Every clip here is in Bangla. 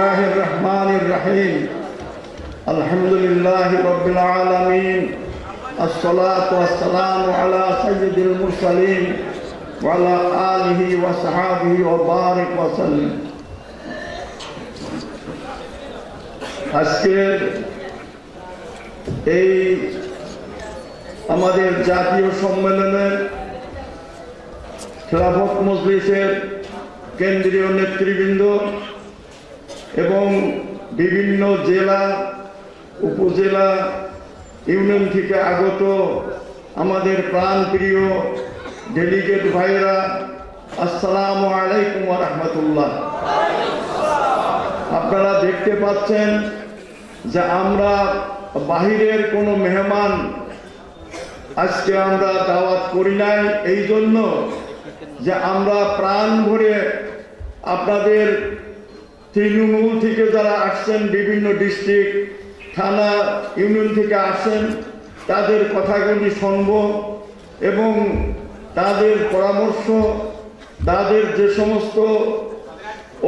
الله الرحمن الرحيم الحمد لله رب العالمين الصلاة والسلام على سيد المرسلين وعلى آله وصحابه وبارك وسلم আজকের এই আমাদের জাতীয় সম্মেলনের খেলাফত মজলিসের কেন্দ্রীয় নেতৃবৃন্দ এবং বিভিন্ন জেলা, উপজেলা, ইউনিয়ন থেকে আগত আমাদের প্রাণপ্রিয় ডেলিগেট ভাইরা আসসালামু আলাইকুম রহমতুল্লাহ। আপনারা দেখতে পাচ্ছেন যে আমরা বাহিরের কোনো মেহমান আজকে আমরা দাওয়াত করি নাই এই জন্য যে আমরা প্রাণ ভরে আপনাদের তৃণমূল থেকে যারা আসছেন, বিভিন্ন ডিস্ট্রিক্ট, থানা, ইউনিয়ন থেকে আসেন তাদের কথাগুলি শুনব এবং তাদের পরামর্শ, তাদের যে সমস্ত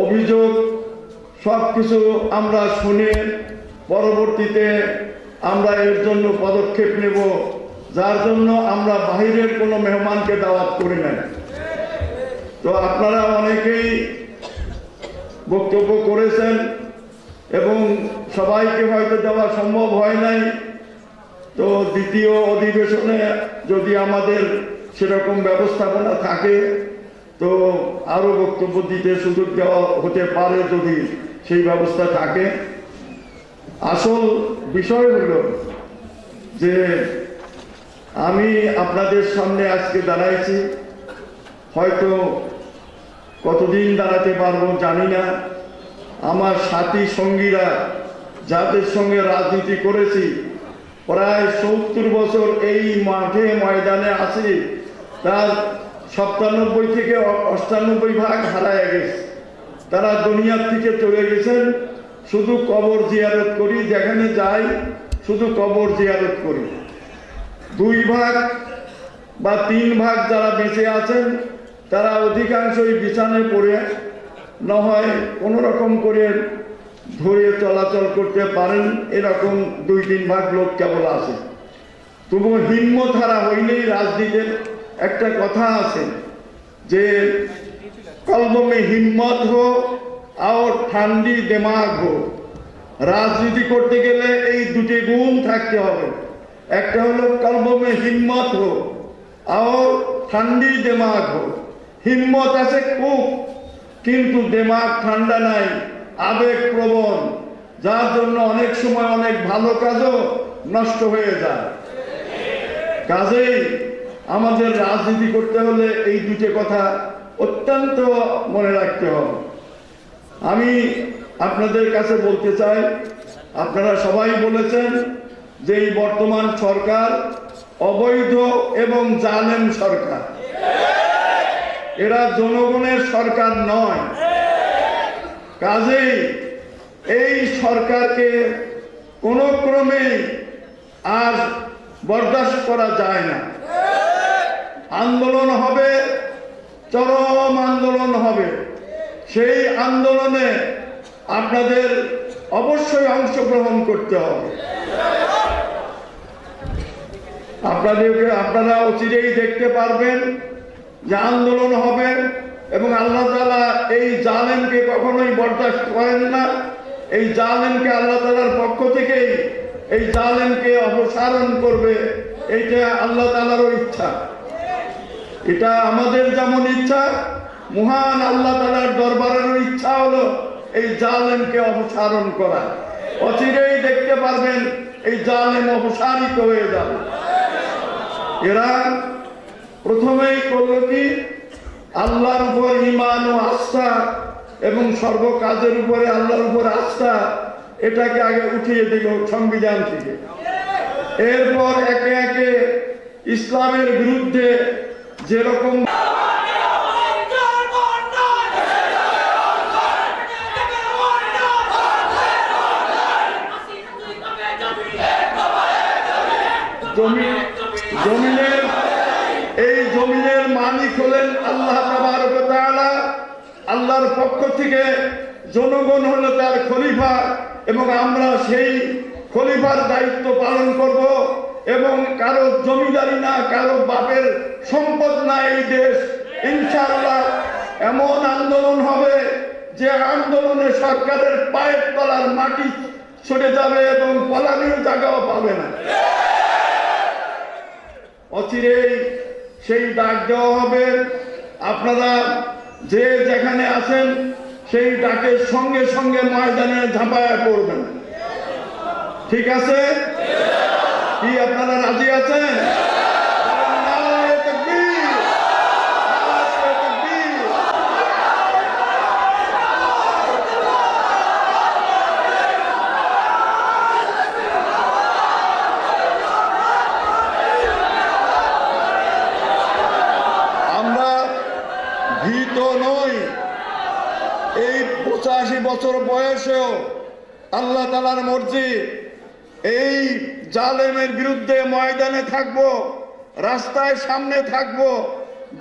অভিযোগ সব কিছু আমরা শুনে পরবর্তীতে আমরা এর জন্য পদক্ষেপ নেব, যার জন্য আমরা বাহিরের কোনো মেহমানকে দাওয়াত করি না তো আপনারা অনেকেই বক্তব্য করেছেন এবং সবাইকে হয়তো দেওয়া সম্ভব হয় নাই। তো দ্বিতীয় অধিবেশনে যদি আমাদের সেরকম ব্যবস্থাপনা থাকে, তো আরও বক্তব্য দিতে সুযোগ দেওয়া হতে পারে যদি সেই ব্যবস্থা থাকে। আসল বিষয় হলো যে আমি আপনাদের সামনে আজকে দাঁড়াইছি। হয়তো কতদিন দাঁড়াতে পারব জানি না। আমার সাথী সঙ্গীরা যাদের সঙ্গে রাজনীতি করেছি, প্রায় সত্তর বছর এই মাঠে ময়দানে আছি। তার সপ্তানব্বই থেকে অষ্টানব্বই ভাগ হারায় গেছে। তারা দুনিয়ার থেকে চলে গেছেন, শুধু কবর জিয়ারত করি, যেখানে যাই শুধু কবর জিয়ারত করি। দুই ভাগ বা তিন ভাগ যারা বেঁচে আছেন তারা অধিকাংশই বিছানে পড়ে না হয় কোনো রকম করে ধরে চলাচল করতে পারেন, এরকম দুই তিন ভাগ লোক কেবল আছে। তবু হিম্মত হারা হইলেই রাজনীতির একটা কথা আছে যে কলব মে হিম্মত হো আর ঠান্ডি দেমাগ হো। রাজনীতি করতে গেলে এই দুটি গুণ থাকতে হবে। একটা হলো কলব মে হিম্মত হো আর ঠান্ডি দেমাগ হো। হিম্মত আছে খুব, কিন্তু দেমাগ ঠান্ডা নাই, আবেগ প্রবণ, যার জন্য অনেক সময় অনেক ভালো কাজও নষ্ট হয়ে যায়। কাজেই আমাদের রাজনীতি করতে হলে এই দুটো কথা অত্যন্ত মনে রাখতে হবে। আমি আপনাদের কাছে বলতে চাই, আপনারা সবাই বলেছেন যে এই বর্তমান সরকার অবৈধ এবং জালেম সরকার। এরা জনগণের সরকার নয়। কাজেই এই সরকারকে কোনো ক্রমে আর বরদাস্ত করা যায় না। আন্দোলন হবে, চরম আন্দোলন হবে। সেই আন্দোলনে আপনাদের অবশ্যই অংশগ্রহণ করতে হবে। আপনাদেরকে, আপনারা অচিরেই দেখতে পারবেন। যে আন্দোলন হবে এবং আল্লাহ তালা এই জালেমকে কখনোই বরদাস্ত করেন না। এই জালেমকে আল্লাহ তালার পক্ষ থেকেই এই জালেমকে অপসারণ করবে। এইটা আল্লাহ তালারও ইচ্ছা। এটা আমাদের যেমন ইচ্ছা, মহান আল্লাহ তালার দরবারেরও ইচ্ছা হলো এই জালেমকে অপসারণ করা। অচিরেই দেখতে পারবেন এই জালেম অপসারিত হয়ে যাবে। এরা প্রথমেই করল কি আল্লাহর উপর ইমান ও আস্থা এবং সর্ব কাজের উপরে আল্লাহর উপর আস্থা, এটাকে আগে উঠিয়ে দিল সংবিধান থেকে। এরপর একে একে ইসলামের বিরুদ্ধে যেরকম জমি জমিনের জমিনের মালিক হলেন আল্লাহ আল্লাহর পক্ষ থেকে জনগণ হলো তার খলিফা এবং আমরা সেই খলিফার দায়িত্ব পালন করব এবং কারও জমিদারি না, কারও বাপের সম্পদ না এই দেশ। ইনশাআল্লাহ এমন আন্দোলন হবে যে আন্দোলনে সরকারের পায়ের তলার মাটি ছুটে যাবে এবং পলানির জায়গাও পাবে না। অচিরেই সেই ডাক দেওয়া হবে। আপনারা যে যেখানে আছেন, সেই ডাকের সঙ্গে সঙ্গে ময়দানে ঝাঁপায়া করবেন ঠিক আছে? কি, আপনারা রাজি আছেন নারায়ে তাকবীর! নারায়ে তাকবীর! আমরা ভীত নই এই পঁচাশি বছর বয়সেও আল্লাহ তালার মর্জি, এই জালেমের বিরুদ্ধে ময়দানে থাকব, রাস্তায় সামনে থাকব,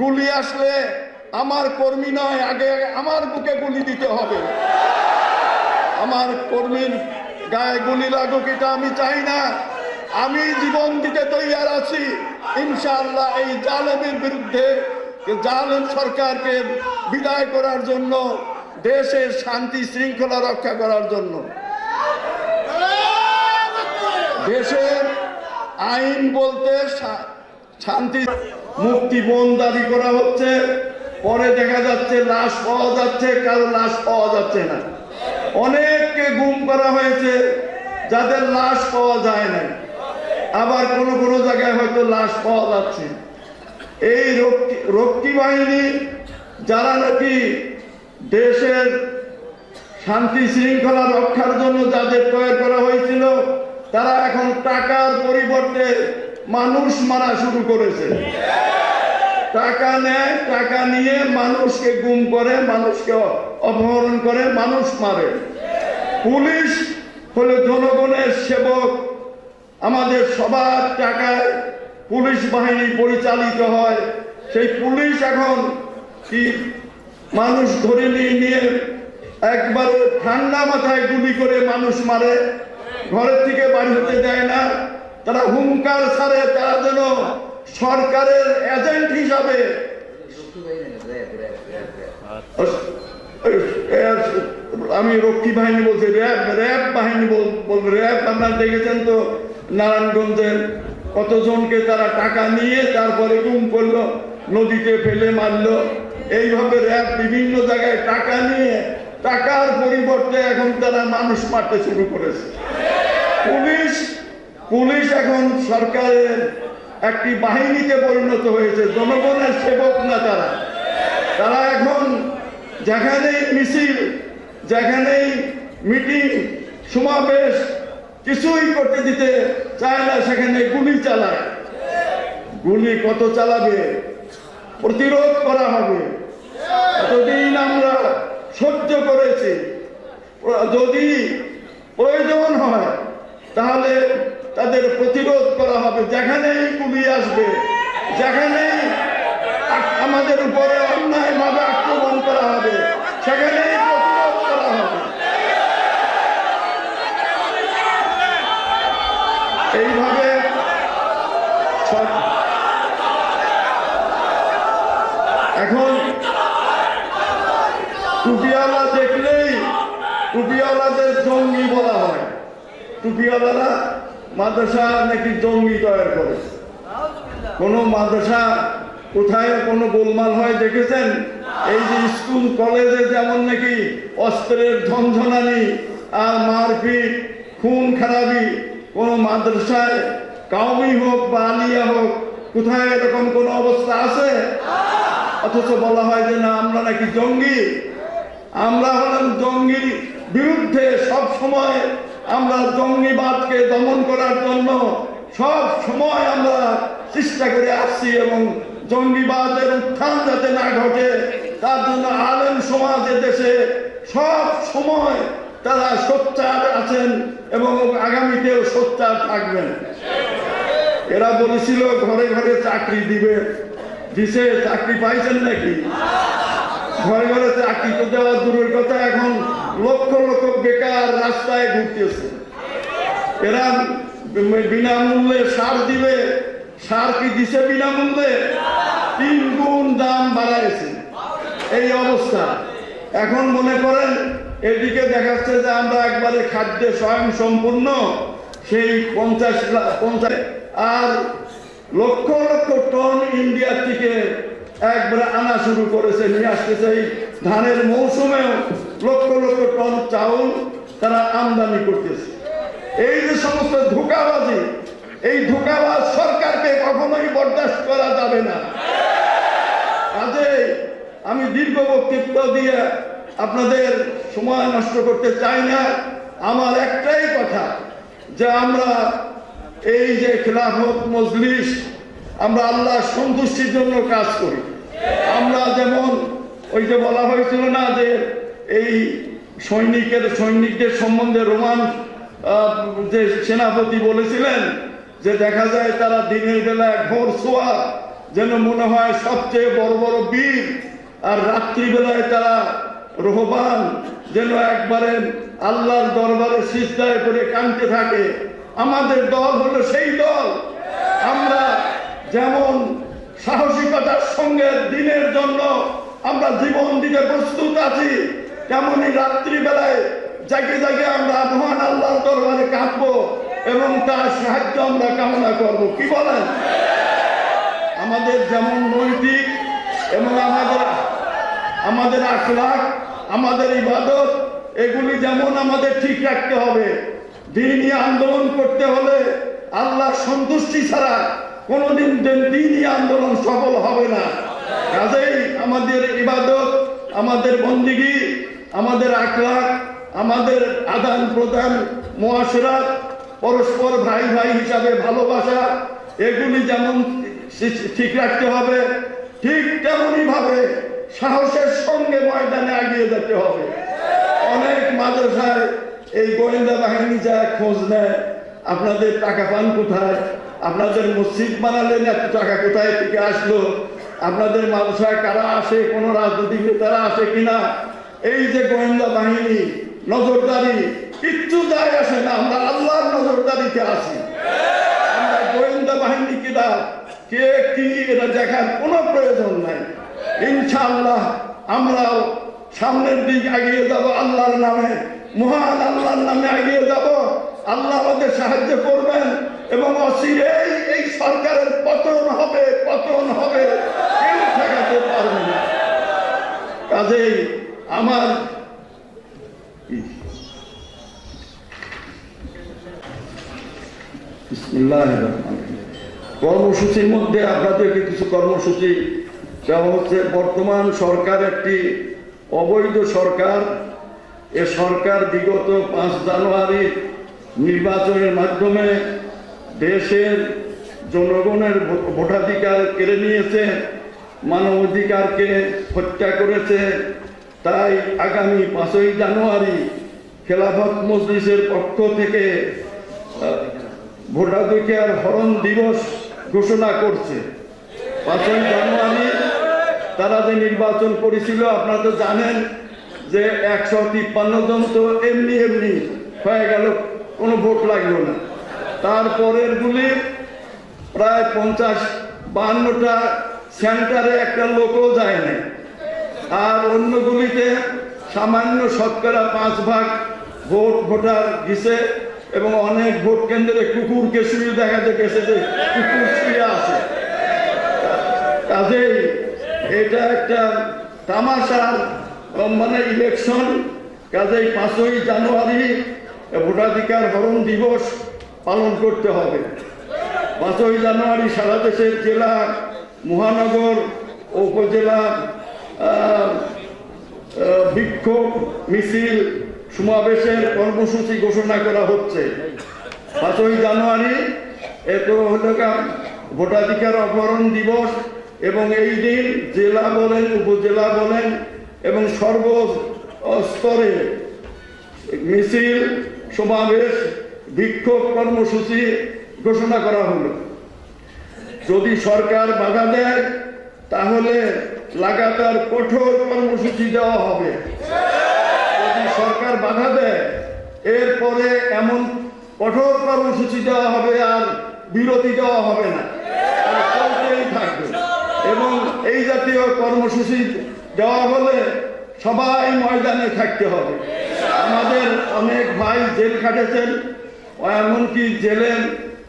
গুলি আসলে আমার কর্মী নয়, আগে আমার বুকে গুলি দিতে হবে। আমার কর্মীর গায়ে গুলি লাগুক, এটা আমি চাই না। আমি জীবন দিতে তৈয়ার আছি। ইনশাআল্লাহ এই জালেমের বিরুদ্ধে, জালেম সরকারকে বিদায় করার জন্য দেশের শান্তি শৃঙ্খলা রক্ষা করার জন্য। দেশের আইন বলতে শান্তি মুক্তি বন দাবি করা হচ্ছে। পরে দেখা যাচ্ছে লাশ পাওয়া যাচ্ছে, কারও লাশ পাওয়া যাচ্ছে না। অনেককে গুম করা হয়েছে, যাদের লাশ পাওয়া যায় না আবার কোনো কোনো জায়গায় হয়তো লাশ পাওয়া যাচ্ছে। এই রক্ষী বাহিনী যারা নাকি দেশের শান্তি শৃঙ্খলা রক্ষার জন্য যাদের তৈরি করা হয়েছিল, তারা এখন টাকার পরিবর্তে মানুষ মারা শুরু করেছে। টাকা নেয়, টাকা নিয়ে মানুষকে গুম করে, মানুষকে অপহরণ করে, মানুষ মারে। পুলিশ হলো জনগণের সেবক। আমাদের সবার টাকায় পুলিশ বাহিনী পরিচালিত হয়। সেই পুলিশ এখন কি মানুষ ধরে নিয়ে নিয়ে একবারে ঠান্ডা মাথায় গুলি করে মানুষ মারে। ঘরের থেকে বাড়ি হতে দেয় না। তারা হুঙ্কার সারে, তারা যেন সরকারের এজেন্ট হিসাবে আমি রক্ষী বাহিনী বলছি, র্যাব র্যাব বাহিনী বল- র্যাব, আপনারা দেখেছেন তো নারায়ণগঞ্জের কতজনকে তারা টাকা নিয়ে তারপরে গুম করল, নদীতে ফেলে মারলো। এইভাবে র্যাব বিভিন্ন জায়গায় টাকা নিয়ে, টাকার পরিবর্তে এখন তারা মানুষ মারতে শুরু করেছে। পুলিশ পুলিশ এখন সরকারের একটি বাহিনীতে পরিণত হয়েছে, জনগণের সেবক না তারা। তারা এখন যেখানেই মিছিল, যেখানেই মিটিং, সমাবেশ, কিছুই করতে দিতে চায় না, সেখানে গুলি চালায়। গুলি কত চালাবে? প্রতিরোধ করা হবে। এতদিন আমরা সহ্য করেছি। যদি প্রয়োজন হয়, তাহলে তাদের প্রতিরোধ করা হবে। যেখানেই গুলি আসবে, যেখানেই আমাদের উপরে অন্যায়ভাবে আক্রমণ করা হবে সেখানেই প্রতিরোধ করা হবে এইভাবে সব- এখন টুপিওয়ালা দেখলেই টুপিওয়ালাদের জঙ্গি বলা হয় টুপিওয়ালারা মাদ্রাসা নাকি জঙ্গি তৈরি করে? কোন মাদ্রাসা কোথায় কোনো গোলমাল হয় দেখেছেন? এই যে স্কুল, কলেজে যেমন নাকি অস্ত্রের ঝনঝনানি আর মারপিট, খুন খারাপি, কোনো মাদ্রাসায় কাউমি হোক বা আলিয়া হোক, কোথায় এরকম কোনো অবস্থা আছে? অথচ বলা হয় যে না, আমরা নাকি জঙ্গি। আমরা হলাম জঙ্গির বিরুদ্ধে সব সময় আমরা জঙ্গিবাদকে দমন করার জন্য সব সময় আমরা চেষ্টা করে আসছি এবং জঙ্গিবাদের উত্থান যাতে না ঘটে, তার জন্য আলেম সমাজ দেশে সব সময় তারা সোচ্চার আছেন এবং আগামীতেও সোচ্চার থাকবেন। এরা বলেছিল, ঘরে ঘরে চাকরি দিবে। দিছে, চাকরি পাইছেন নাকি? ঘরে ঘরে চাকরি তো দেওয়া দূরের কথা, এখন লক্ষ লক্ষ বেকার রাস্তায় ঘুরতেছে। এরা বিনামূল্যে সার দিবে, সার কি দিছে বিনামূল্যে? তিন গুণ দাম বাড়াইছে। এই অবস্থা। এখন মনে করেন, এদিকে দেখাচ্ছে যে আমরা একবারে খাদ্যে স্বয়ং সম্পূর্ণ সেই পঞ্চাশ পঞ্চাশ, আর লক্ষ লক্ষ টন ইন্ডিয়া থেকে একবারে আনা শুরু করেছে, নিয়ে আসতেছে এই ধানের মৌসুমেও। লক্ষ লক্ষ টন চাউল তারা আমদানি করতেছে। এই যে সমস্ত ধোকাবাজি, এই ধোকাবাজ সরকারকে কখনোই বরদাস্ত করা যাবে না। কাজে আমি দীর্ঘ বক্তব্য দিয়ে আপনাদের সময় নষ্ট করতে চাই না। আমার একটাই কথা যে আমরা এই যে খেলাফত মজলিস, আমরা আল্লাহ সন্তুষ্টির জন্য কাজ করি। আমরা যেমন ওই যে বলা হয়েছিল না যে এই সৈনিকের, সৈনিকদের সম্বন্ধে রোমান যে সেনাপতি বলেছিলেন যে দেখা যায় তারা দিনের বেলায় ঘোর শোয়া, যেন মনে হয় সবচেয়ে বড় বড় বীর, আর রাত্রিবেলায় তারা রোহবান, যেন একবারে আল্লাহর দরবারে সিজদায় করে কানতে থাকে। আমাদের দল হলো সেই দল। আমরা যেমন সাহসিকতার সঙ্গে দিনের জন্য আমরা জীবন দিতে প্রস্তুত আছি তেমনই রাত্রিবেলায় জাগে জাগে আমরা মহান আল্লাহর দরবারে কাঁদবো এবং তার সাহায্য আমরা কামনা করব। কি বলেন? আমাদের যেমন নৈতিক এবং আমাদের আমাদের আখলাখ, আমাদের ইবাদত, এগুলি যেমন আমাদের ঠিক রাখতে হবে, দিনই আন্দোলন করতে হলে আল্লাহ সন্তুষ্টি ছাড়া কোনোদিন দিনই আন্দোলন সফল হবে না। কাজেই আমাদের ইবাদত, আমাদের বন্দিগি আমাদের আখলাখ, আমাদের আদান প্রদান, মহাসরাত, পরস্পর ভাই ভাই হিসাবে ভালোবাসা, এগুলি যেমন ঠিক রাখতে হবে, ঠিক তেমনই ভাবে সাহসের সঙ্গে ময়দানে এগিয়ে যেতে হবে। অনেক মাদ্রাসায় এই গোয়েন্দা বাহিনী যা খোঁজ নেয়, আপনাদের টাকা পান কোথায়, আপনাদের মসজিদ বানালেন এত টাকা কোথায় থেকে আসলো, আপনাদের মাদ্রাসায় কারা আসে, কোনো রাজনৈতিক নেতারা আসে কিনা এই যে গোয়েন্দা বাহিনী, নজরদারি, কিচ্ছু যায় আসে না, আমরা আল্লাহর নজরদারিতে আসি আমরা গোয়েন্দা বাহিনী কিনা কে কি এটা দেখার কোনো প্রয়োজন নাই। ইনশাআল্লাহ আমরাও সামনের দিক এগিয়ে যাব, আল্লাহর নামে, মহান আল্লাহর নামে এগিয়ে যাব। আল্লাহ আমাদের সাহায্য করবেন এবং অচিরেই এই সরকারের পতন হবে পতন হবে। কেউ ঠেকাতে পারবে না। কাজেই আমার। কর্মসূচির মধ্যে আপনাদেরকে কিছু কর্মসূচি দেওয়া হচ্ছে বর্তমান সরকার একটি অবৈধ সরকার এ সরকার বিগত পাঁচ জানুয়ারি নির্বাচনের মাধ্যমে দেশের জনগণের ভোটাধিকার কেড়ে নিয়েছে, মানবাধিকারকে হত্যা করেছে তাই আগামী পাঁচই জানুয়ারি খেলাফত মজলিসের পক্ষ থেকে ভোটাধিকার হরণ দিবস ঘোষণা করছে। পাঁচই জানুয়ারি তারা যে নির্বাচন করেছিল, আপনারা তো জানেন যে একশো তিপ্পান্ন জন তো এমনি এমনি হয়ে গেল, কোনো ভোট লাগল না। তারপরের গুলি প্রায় পঞ্চাশ বাহান্নটা সেন্টারে একটা লোকও যায় না আর অন্যগুলিতে সামান্য শতকরা পাঁচ ভাগ ভোট ভোটার গেছে এবং অনেক ভোট কেন্দ্রে কুকুরকে শুয়ে দেখা গেছে যে কুকুর শুয়ে আছে। কাজেই এটা একটা তামাশার মানে ইলেকশন কাজেই পাঁচই জানুয়ারি ভোটাধিকার হরণ দিবস পালন করতে হবে। পাঁচই জানুয়ারি সারা দেশের জেলা, মহানগর, উপজেলা বিক্ষোভ, মিছিল, সমাবেশের কর্মসূচি ঘোষণা করা হচ্ছে। পাঁচই জানুয়ারি এত হলো ভোটাধিকার অপহরণ দিবস এবং এই দিন জেলা বলেন, উপজেলা বলেন এবং সর্ব স্তরে মিছিল, সমাবেশ, বিক্ষোভ কর্মসূচি ঘোষণা করা হলো। যদি সরকার বাধা দেয়, তাহলে লাগাতার কঠোর কর্মসূচি দেওয়া হবে। যদি সরকার বাধা দেয়, এরপরে এমন কঠোর কর্মসূচি দেওয়া হবে আর বিরতি দেওয়া হবে না। থাকবে। এবং এই জাতীয় কর্মসূচি দেওয়া হলে সবাই ময়দানে থাকতে হবে। আমাদের অনেক ভাই জেল খাটেছেন এমনকি জেলে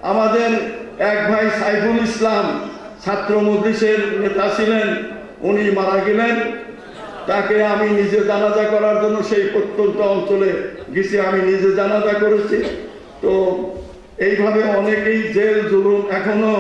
আমাদের এক ভাই সাইফুল ইসলাম ছাত্র মজলিসের নেতা ছিলেন। উনি মারা গেলেন। তাকে আমি নিজে জানাজা করার জন্য সেই প্রত্যন্ত অঞ্চলে গেছি, আমি নিজে জানাজা করেছি। তো এইভাবে অনেকেই জেল, জুলুম এখনও